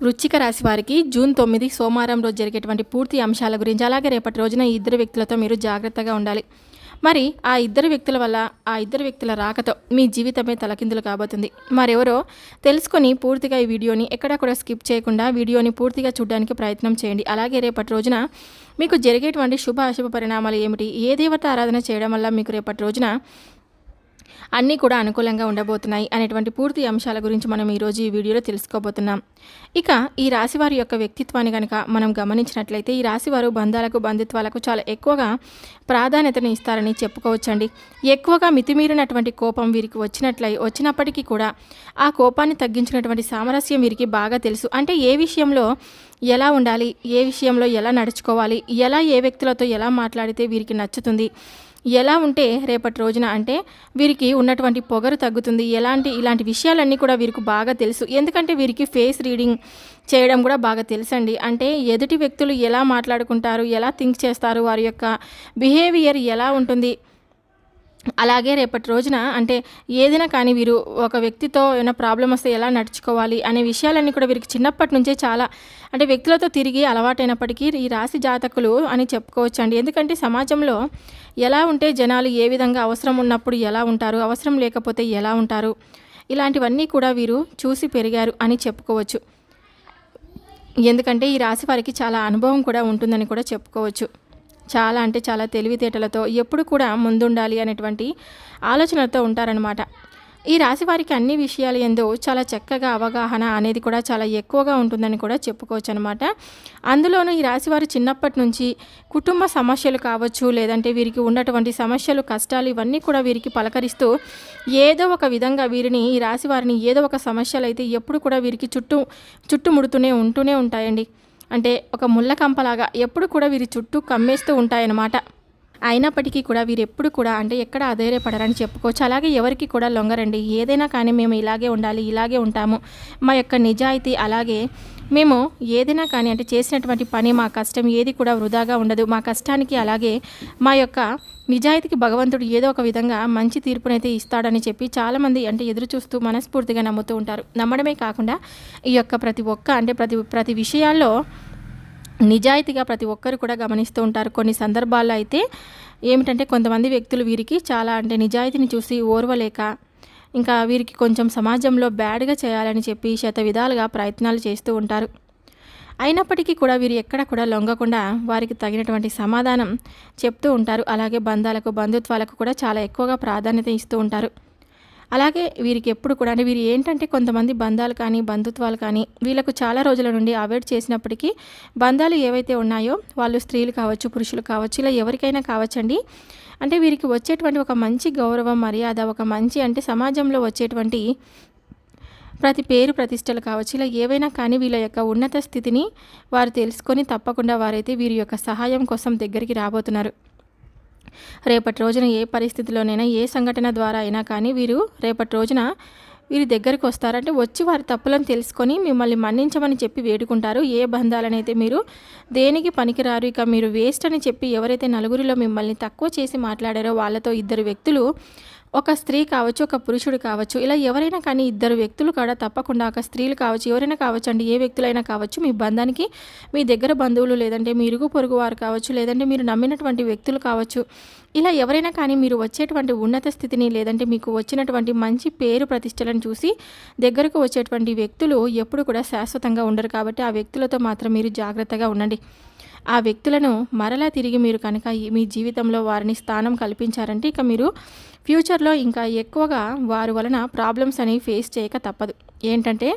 వృచ్చిక రాశి వారికి జూన్ తొమ్మిది సోమవారం రోజు జరిగేటువంటి పూర్తి అంశాల గురించి అలాగే రేపటి రోజున ఈ ఇద్దరు వ్యక్తులతో మీరు జాగ్రత్తగా ఉండాలి. మరి ఆ ఇద్దరు వ్యక్తుల వల్ల ఆ ఇద్దరు వ్యక్తుల రాకతో మీ జీవితమే తలకిందులు కాబోతుంది. మరెవరో తెలుసుకొని పూర్తిగా ఈ వీడియోని ఎక్కడా కూడా స్కిప్ చేయకుండా వీడియోని పూర్తిగా చూడడానికి ప్రయత్నం చేయండి. అలాగే రేపటి రోజున మీకు జరిగేటువంటి శుభ అశుభ పరిణామాలు ఏమిటి ఏ దేవత ఆరాధన చేయడం వల్ల మీకు రేపటి రోజున అన్నీ కూడా అనుకూలంగా ఉండబోతున్నాయి అనేటువంటి పూర్తి అంశాల గురించి మనం ఈరోజు ఈ వీడియోలో తెలుసుకోబోతున్నాం. ఇక ఈ రాశివారి యొక్క వ్యక్తిత్వాన్ని కనుక మనం గమనించినట్లయితే ఈ రాశివారు బంధాలకు బంధుత్వాలకు చాలా ఎక్కువగా ప్రాధాన్యతను ఇస్తారని చెప్పుకోవచ్చండి. ఎక్కువగా మితిమీరినటువంటి కోపం వీరికి వచ్చినట్లయి వచ్చినప్పటికీ కూడా ఆ కోపాన్ని తగ్గించినటువంటి సామరస్యం వీరికి బాగా తెలుసు. అంటే ఏ విషయంలో ఎలా ఉండాలి ఏ విషయంలో ఎలా నడుచుకోవాలి ఎలా ఏ వ్యక్తులతో ఎలా మాట్లాడితే వీరికి నచ్చుతుంది ఎలా ఉంటే రేపటి రోజున అంటే వీరికి ఉన్నటువంటి పొగరు తగ్గుతుంది. ఎలాంటి ఇలాంటి విషయాలన్నీ కూడా వీరికి బాగా తెలుసు. ఎందుకంటే వీరికి ఫేస్ రీడింగ్ చేయడం కూడా బాగా తెలుసండి. అంటే ఎదుటి వ్యక్తులు ఎలా మాట్లాడుకుంటారు ఎలా థింక్ చేస్తారు వారి యొక్క బిహేవియర్ ఎలా ఉంటుంది అలాగే రేపటి రోజున అంటే ఏదైనా కానీ వీరు ఒక వ్యక్తితో ఏమైనా ప్రాబ్లం వస్తే ఎలా నడుచుకోవాలి అనే విషయాలన్నీ కూడా వీరికి చిన్నప్పటి నుంచే చాలా అంటే వ్యక్తులతో తిరిగి అలవాటైనప్పటికీ ఈ రాశి జాతకులు అని చెప్పుకోవచ్చు అండి ఎందుకంటే సమాజంలో ఎలా ఉంటే జనాలు ఏ విధంగా అవసరం ఉన్నప్పుడు ఎలా ఉంటారు అవసరం లేకపోతే ఎలా ఉంటారు ఇలాంటివన్నీ కూడా వీరు చూసి పెరిగారు అని చెప్పుకోవచ్చు. ఎందుకంటే ఈ రాశి వారికి చాలా అనుభవం కూడా ఉంటుందని కూడా చెప్పుకోవచ్చు. చాలా అంటే చాలా తెలివితేటలతో ఎప్పుడు కూడా ముందుండాలి అనేటువంటి ఆలోచనలతో ఉంటారనమాట ఈ రాశి వారికి అన్ని విషయాలు ఎందు చాలా చక్కగా అవగాహన అనేది కూడా చాలా ఎక్కువగా ఉంటుందని కూడా చెప్పుకోవచ్చు అనమాట అందులోనూ ఈ రాశి వారు చిన్నప్పటి నుంచి కుటుంబ సమస్యలు కావచ్చు లేదంటే వీరికి ఉన్నటువంటి సమస్యలు కష్టాలు ఇవన్నీ కూడా వీరికి పలకరిస్తూ ఏదో ఒక విధంగా వీరిని ఈ రాశి వారిని ఏదో ఒక సమస్యలు అయితే ఎప్పుడు కూడా వీరికి చుట్టూ చుట్టుముడుతూనే ఉంటూనే ఉంటాయండి. అంటే ఒక ముళ్ళ కంపలాగా ఎప్పుడు కూడా వీరి చుట్టూ కమ్మేస్తూ ఉంటాయన్నమాట. అయినప్పటికీ కూడా వీరు ఎప్పుడు కూడా అంటే ఎక్కడ అధైర్యపడరని చెప్పుకోవచ్చు. అలాగే ఎవరికి కూడా లొంగరండి. ఏదైనా కానీ మేము ఇలాగే ఉండాలి ఇలాగే ఉంటాము. మా యొక్క నిజాయితీ అలాగే మేము ఏదైనా కానీ అంటే చేసినటువంటి పని మా కష్టం ఏది కూడా వృధాగా ఉండదు. మా కష్టానికి అలాగే మా యొక్క నిజాయితీకి భగవంతుడు ఏదో ఒక విధంగా మంచి తీర్పునైతే ఇస్తాడని చెప్పి చాలామంది అంటే ఎదురు చూస్తూ మనస్ఫూర్తిగా నమ్ముతూ ఉంటారు. నమ్మడమే కాకుండా ఈ యొక్క ప్రతి ఒక్క అంటే ప్రతి ప్రతి విషయాల్లో నిజాయితీగా ప్రతి ఒక్కరు కూడా గమనిస్తూ ఉంటారు. కొన్ని సందర్భాల్లో అయితే ఏమిటంటే కొంతమంది వ్యక్తులు వీరికి చాలా అంటే నిజాయితీని చూసి ఓర్వలేక ఇంకా వీరికి కొంచెం సమాజంలో బ్యాడ్గా చేయాలని చెప్పి శత విధాలుగా ప్రయత్నాలు చేస్తూ ఉంటారు. అయినప్పటికీ కూడా వీరు ఎక్కడ కూడా లొంగకుండా వారికి తగినటువంటి సమాధానం చెప్తూ ఉంటారు. అలాగే బంధాలకు బంధుత్వాలకు కూడా చాలా ఎక్కువగా ప్రాధాన్యత ఇస్తూ ఉంటారు. అలాగే వీరికి ఎప్పుడు కూడా అంటే వీరు ఏంటంటే కొంతమంది బంధాలు కానీ బంధుత్వాలు కానీ వీళ్ళకు చాలా రోజుల నుండి అవాయిడ్ చేసినప్పటికీ బంధాలు ఏవైతే ఉన్నాయో వాళ్ళు స్త్రీలు కావచ్చు పురుషులు కావచ్చు ఇలా ఎవరికైనా కావచ్చండి. అంటే వీరికి వచ్చేటువంటి ఒక మంచి గౌరవం మర్యాద ఒక మంచి అంటే సమాజంలో వచ్చేటువంటి ప్రతి పేరు ప్రతిష్టలు కావచ్చు ఇలా ఏవైనా కానీ వీళ్ళ యొక్క ఉన్నత స్థితిని వారు తెలుసుకొని తప్పకుండా వారైతే వీరి యొక్క సహాయం కోసం దగ్గరికి రాబోతున్నారు. రేపటి రోజున ఏ పరిస్థితిలోనైనా ఏ సంఘటన ద్వారా అయినా కానీ వీరు రేపటి రోజున వీరి దగ్గరికి వస్తారంటే వచ్చి వారి తప్పులను తెలుసుకొని మిమ్మల్ని మన్నించమని చెప్పి వేడుకుంటారు. ఏ బంధాలనైతే మీరు దేనికి పనికిరారు ఇక మీరు వేస్ట్ అని చెప్పి ఎవరైతే నలుగురిలో మిమ్మల్ని తక్కువ చేసి మాట్లాడారో వాళ్ళతో ఇద్దరు వ్యక్తులు ఒక స్త్రీ కావచ్చు ఒక పురుషుడు కావచ్చు ఇలా ఎవరైనా కానీ ఇద్దరు వ్యక్తులు కూడా తప్పకుండా ఒక స్త్రీలు కావచ్చు ఎవరైనా కావచ్చు అండి ఏ వ్యక్తులైనా కావచ్చు మీ బంధానికి మీ దగ్గర బంధువులు లేదంటే మీ ఇరుగు పొరుగు వారు కావచ్చు లేదంటే మీరు నమ్మినటువంటి వ్యక్తులు కావచ్చు ఇలా ఎవరైనా కానీ మీరు వచ్చేటువంటి ఉన్నత స్థితిని లేదంటే మీకు వచ్చినటువంటి మంచి పేరు ప్రతిష్టలను చూసి దగ్గరకు వచ్చేటువంటి వ్యక్తులు ఎప్పుడు కూడా శాశ్వతంగా ఉండరు కాబట్టి ఆ వ్యక్తులతో మాత్రం మీరు జాగ్రత్తగా ఉండండి. ఆ వ్యక్తులను మరలా తిరిగి మీరు కనుక మీ జీవితంలో వారిని స్థానం కల్పించారంటే ఇక మీరు ఫ్యూచర్లో ఇంకా ఎక్కువగా వారి వలన ప్రాబ్లమ్స్ అనేవి ఫేస్ చేయక తప్పదు. ఏంటంటే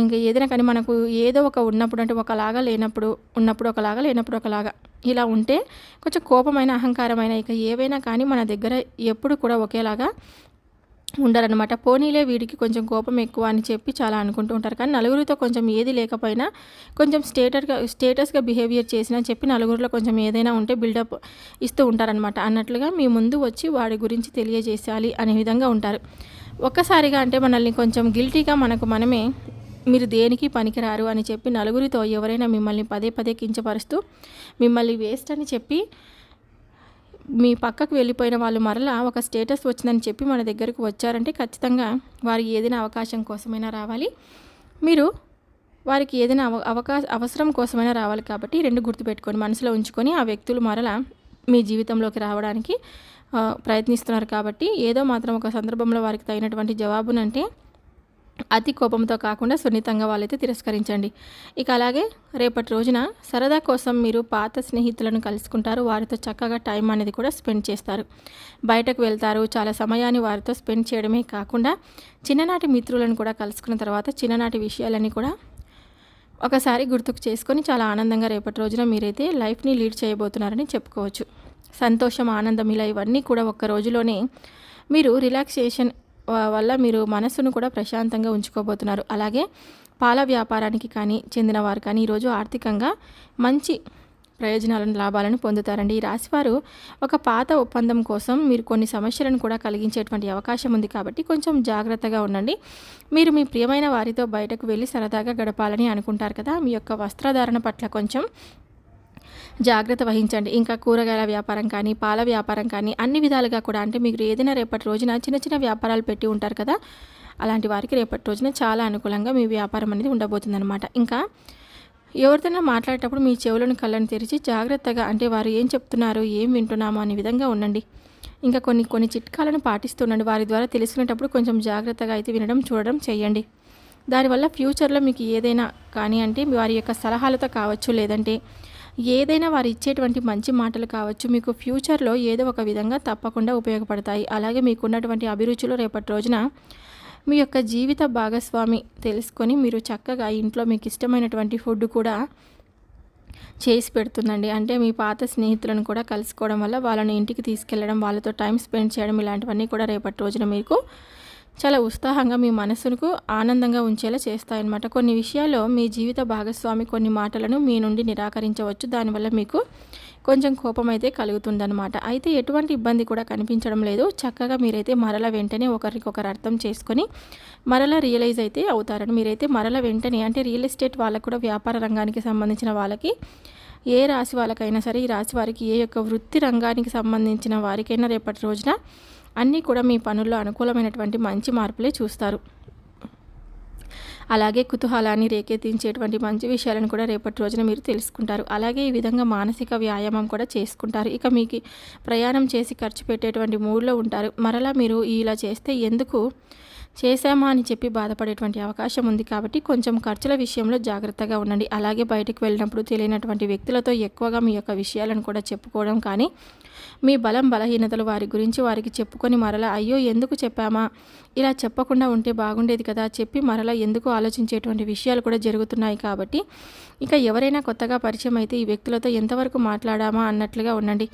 ఇంకా ఏదైనా కానీ మనకు ఏదో ఒక ఉన్నప్పుడు అంటే ఒకలాగా లేనప్పుడు ఉన్నప్పుడు ఒకలాగా లేనప్పుడు ఒకలాగా ఇలా ఉంటే కొంచెం కోపమైన అహంకారమైన ఇక ఏవైనా కానీ మన దగ్గర ఎప్పుడు కూడా ఒకేలాగా ఉండరనమాట పోనీలే వీడికి కొంచెం కోపం ఎక్కువ అని చెప్పి చాలా అనుకుంటూ ఉంటారు. కానీ నలుగురితో కొంచెం ఏది లేకపోయినా కొంచెం స్టేటర్గా స్టేటస్గా బిహేవియర్ చేసినా చెప్పి నలుగురిలో కొంచెం ఏదైనా ఉంటే బిల్డప్ ఇస్తూ ఉంటారనమాట అన్నట్లుగా మీ ముందు వచ్చి వాడి గురించి తెలియజేసాలి అనే విధంగా ఉంటారు. ఒక్కసారిగా అంటే మనల్ని కొంచెం గిల్టీగా మనకు మనమే మీరు దేనికి పనికిరారు అని చెప్పి నలుగురితో ఎవరైనా మిమ్మల్ని పదే పదే కించపరుస్తూ మిమ్మల్ని వేస్ట్ అని చెప్పి మీ పక్కకు వెళ్ళిపోయిన వాళ్ళు మరలా ఒక స్టేటస్ వచ్చిందని చెప్పి మన దగ్గరకు వచ్చారంటే ఖచ్చితంగా వారికి ఏదైనా అవకాశం కోసమైనా రావాలి. మీరు వారికి ఏదైనా అవ అవకాశ అవసరం కోసమైనా రావాలి కాబట్టి రెండు గుర్తుపెట్టుకొని మనసులో ఉంచుకొని ఆ వ్యక్తులు మరలా మీ జీవితంలోకి రావడానికి ప్రయత్నిస్తున్నారు కాబట్టి ఏదో మాత్రం ఒక సందర్భంలో వారికి తగినటువంటి జవాబునంటే అతి కోపంతో కాకుండా సున్నితంగా వాళ్ళైతే తిరస్కరించండి. ఇక అలాగే రేపటి రోజున సరదా కోసం మీరు పాత స్నేహితులను కలుసుకుంటారు. వారితో చక్కగా టైం అనేది కూడా స్పెండ్ చేస్తారు. బయటకు వెళ్తారు. చాలా సమయాన్ని వారితో స్పెండ్ చేయడమే కాకుండా చిన్ననాటి మిత్రులను కూడా కలుసుకున్న తర్వాత చిన్ననాటి విషయాలన్నీ కూడా ఒకసారి గుర్తుకు చేసుకొని చాలా ఆనందంగా రేపటి రోజున మీరైతే లైఫ్ని లీడ్ చేయబోతున్నారని చెప్పుకోవచ్చు. సంతోషం ఆనందం ఇలా ఇవన్నీ కూడా ఒక్క రోజులోనే మీరు రిలాక్సేషన్ వల్ల మీరు మనస్సును కూడా ప్రశాంతంగా ఉంచుకోబోతున్నారు. అలాగే పాల వ్యాపారానికి కానీ చెందిన వారు కానీ ఈరోజు ఆర్థికంగా మంచి ప్రయోజనాలను లాభాలను పొందుతారండి. ఈ రాశివారు ఒక పాత ఒప్పందం కోసం మీరు కొన్ని సమస్యలను కూడా కలిగించేటువంటి అవకాశం ఉంది కాబట్టి కొంచెం జాగ్రత్తగా ఉండండి. మీరు మీ ప్రియమైన వారితో బయటకు వెళ్ళి సరదాగా గడపాలని అనుకుంటారు కదా. మీ యొక్క వస్త్రధారణ పట్ల కొంచెం జాగ్రత్త వహించండి. ఇంకా కూరగాయల వ్యాపారం కానీ పాల వ్యాపారం కానీ అన్ని విధాలుగా కూడా అంటే మీరు ఏదైనా రేపటి రోజున చిన్న చిన్న వ్యాపారాలు పెట్టి ఉంటారు కదా అలాంటి వారికి రేపటి రోజున చాలా అనుకూలంగా మీ వ్యాపారం అనేది ఉండబోతుందన్నమాట. ఇంకా ఎవరితోనైనా మాట్లాడేటప్పుడు మీ చెవులను కళ్ళను తెరిచి జాగ్రత్తగా అంటే వారు ఏం చెప్తున్నారు ఏం వింటున్నామో అనే విధంగా ఉండండి. ఇంకా కొన్ని కొన్ని చిట్కాలను పాటిస్తుండండి వారి ద్వారా తెలుసుకునేటప్పుడు కొంచెం జాగ్రత్తగా అయితే వినడం చూడడం చేయండి. దానివల్ల ఫ్యూచర్లో మీకు ఏదైనా కానీ అంటే వారి యొక్క సలహాలతో కావచ్చు లేదంటే ఏదైనా వారు ఇచ్చేటువంటి మంచి మాటలు కావచ్చు మీకు ఫ్యూచర్లో ఏదో ఒక విధంగా తప్పకుండా ఉపయోగపడతాయి. అలాగే మీకున్నటువంటి అభిరుచులు రేపటి రోజున మీ యొక్క జీవిత భాగస్వామి తెలుసుకొని మీరు చక్కగా ఇంట్లో మీకు ఇష్టమైనటువంటి ఫుడ్ కూడా చేసి పెడుతుందండి. అంటే మీ పాత స్నేహితులను కూడా కలుసుకోవడం వల్ల వాళ్ళని ఇంటికి తీసుకెళ్ళడం వాళ్ళతో టైం స్పెండ్ చేయడం ఇలాంటివన్నీ కూడా రేపటి రోజున మీకు చాలా ఉత్సాహంగా మీ మనసుకు ఆనందంగా ఉంచేలా చేస్తాయన్నమాట. కొన్ని విషయాల్లో మీ జీవిత భాగస్వామి కొన్ని మాటలను మీ నుండి నిరాకరించవచ్చు. దానివల్ల మీకు కొంచెం కోపం అయితే కలుగుతుందనమాట అయితే ఎటువంటి ఇబ్బంది కూడా కనిపించడం లేదు. చక్కగా మీరైతే మరల వెంటనే ఒకరికొకరు అర్థం చేసుకొని మరల రియలైజ్ అయితే అవుతారని మీరైతే మరల వెంటనే అంటే రియల్ ఎస్టేట్ వాళ్ళకు కూడా వ్యాపార రంగానికి సంబంధించిన వాళ్ళకి ఏ రాశి వాళ్ళకైనా సరే ఈ రాశి వారికి ఏ యొక్క వృత్తి రంగానికి సంబంధించిన వారికైనా రేపటి రోజున అన్నీ కూడా మీ పనుల్లో అనుకూలమైనటువంటి మంచి మార్పులే చూస్తారు. అలాగే కుతూహలాన్ని రేకెత్తించేటువంటి మంచి విషయాలను కూడా రేపటి రోజున మీరు తెలుసుకుంటారు. అలాగే ఈ విధంగా మానసిక వ్యాయామం కూడా చేసుకుంటారు. ఇక మీకు ప్రయాణం చేసి ఖర్చు పెట్టేటువంటి మూడ్లో ఉంటారు. మరలా మీరు ఇలా చేస్తే ఎందుకు చేశామా అని చెప్పి బాధపడేటువంటి అవకాశం ఉంది కాబట్టి కొంచెం ఖర్చుల విషయంలో జాగ్రత్తగా ఉండండి. అలాగే బయటకు వెళ్ళినప్పుడు తెలియనటువంటి వ్యక్తులతో ఎక్కువగా మీ యొక్క విషయాలను కూడా చెప్పుకోవడం కానీ మీ బలం బలహీనతలు వారి గురించి వారికి చెప్పుకొని మరలా అయ్యో ఎందుకు చెప్పామా? ఇలా చెప్పకుండా ఉంటే బాగుండేది కదా చెప్పి మరలా ఎందుకు ఆలోచించేటువంటి విషయాలు కూడా జరుగుతున్నాయి కాబట్టి ఇక ఎవరైనా కొత్తగా పరిచయం అయితే ఈ వ్యక్తులతో ఎంతవరకు మాట్లాడామా అన్నట్లుగా ఉండండి.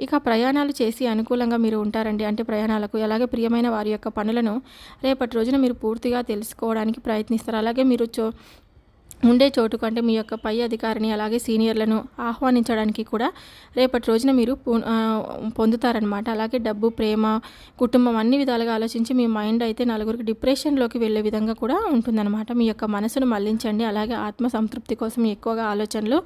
ఇక ప్రయాణాలు చేసి అనుకూలంగా మీరు ఉంటారండి. అంటే ప్రయాణాలకు అలాగే ప్రియమైన వారి యొక్క పనులను రేపటి రోజున మీరు పూర్తిగా తెలుసుకోవడానికి ప్రయత్నిస్తారు. అలాగే మీరు చో ఉండే చోటు కంటే మీ యొక్క పై అధికారిని అలాగే సీనియర్లను ఆహ్వానించడానికి కూడా రేపటి రోజున మీరు పొందుతారనమాట అలాగే డబ్బు ప్రేమ కుటుంబం అన్ని విధాలుగా ఆలోచించి మీ మైండ్ అయితే నలుగురికి డిప్రెషన్లోకి వెళ్ళే విధంగా కూడా ఉంటుందన్నమాట. మీ యొక్క మనసును మళ్ళించండి. అలాగే ఆత్మ సంతృప్తి కోసం ఎక్కువగా ఆలోచనలు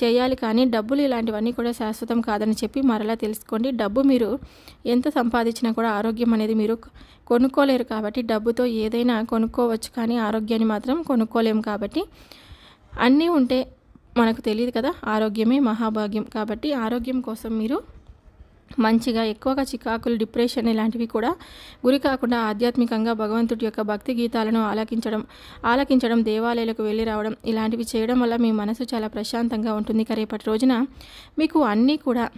చేయాలి. కానీ డబ్బులు ఇలాంటివన్నీ కూడా శాశ్వతం కాదని చెప్పి మరలా తెలుసుకోండి. డబ్బు మీరు ఎంత సంపాదించినా కూడా ఆరోగ్యం అనేది మీరు కొనుక్కోలేరు కాబట్టి డబ్బుతో ఏదైనా కొనుక్కోవచ్చు. కానీ ఆరోగ్యాన్ని మాత్రం కొనుక్కోలేము కాబట్టి అన్నీ ఉంటే మనకు తెలియదు కదా ఆరోగ్యమే మహాభాగ్యం. కాబట్టి ఆరోగ్యం కోసం మీరు మంచిగా ఎక్కువగా చికాకులు డిప్రెషన్ ఇలాంటివి కూడా గురి కాకుండా ఆధ్యాత్మికంగా భగవంతుడి యొక్క భక్తి గీతాలను ఆలకించడం ఆలకించడం దేవాలయాలకు వెళ్ళి రావడం ఇలాంటివి చేయడం వల్ల మీ మనసు చాలా ప్రశాంతంగా ఉంటుంది. రేపటి రోజున మీకు అన్నీ కూడా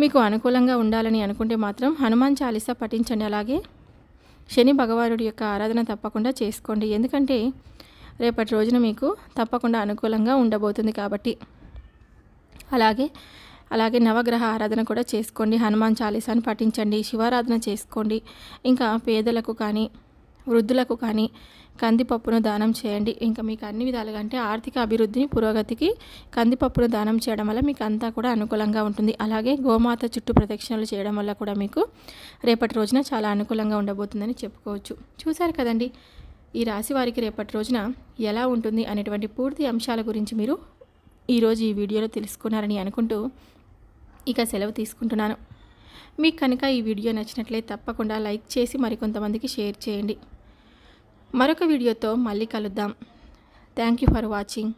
మీకు అనుకూలంగా ఉండాలని అనుకుంటే మాత్రం హనుమాన్ చాలీసా పఠించండి. అలాగే శని భగవానుడి యొక్క ఆరాధన తప్పకుండా చేసుకోండి. ఎందుకంటే రేపటి రోజున మీకు తప్పకుండా అనుకూలంగా ఉండబోతుంది కాబట్టి. అలాగే అలాగే నవగ్రహ ఆరాధన కూడా చేసుకోండి. హనుమాన్ చాలీసాను పఠించండి. శివారాధన చేసుకోండి. ఇంకా పేదలకు కానీ వృద్ధులకు కానీ కందిపప్పును దానం చేయండి. ఇంకా మీకు అన్ని విధాలుగా అంటే ఆర్థిక అభివృద్ధిని పురోగతికి కందిపప్పును దానం చేయడం వల్ల మీకు అంతా కూడా అనుకూలంగా ఉంటుంది. అలాగే గోమాత చుట్టూ ప్రదక్షిణలు చేయడం వల్ల కూడా మీకు రేపటి రోజున చాలా అనుకూలంగా ఉండబోతుందని చెప్పుకోవచ్చు. చూశారు కదండి? ఈ రాశి వారికి రేపటి రోజున ఎలా ఉంటుంది అనేటువంటి పూర్తి అంశాల గురించి మీరు ఈరోజు ఈ వీడియోలో తెలుసుకున్నారని అనుకుంటూ ఇక సెలవు తీసుకుంటున్నాను. మీకు కనుక ఈ వీడియో నచ్చినట్లయితే తప్పకుండా లైక్ చేసి మరికొంతమందికి షేర్ చేయండి. మరొక వీడియోతో మళ్ళీ కలుద్దాం. Thank you for watching.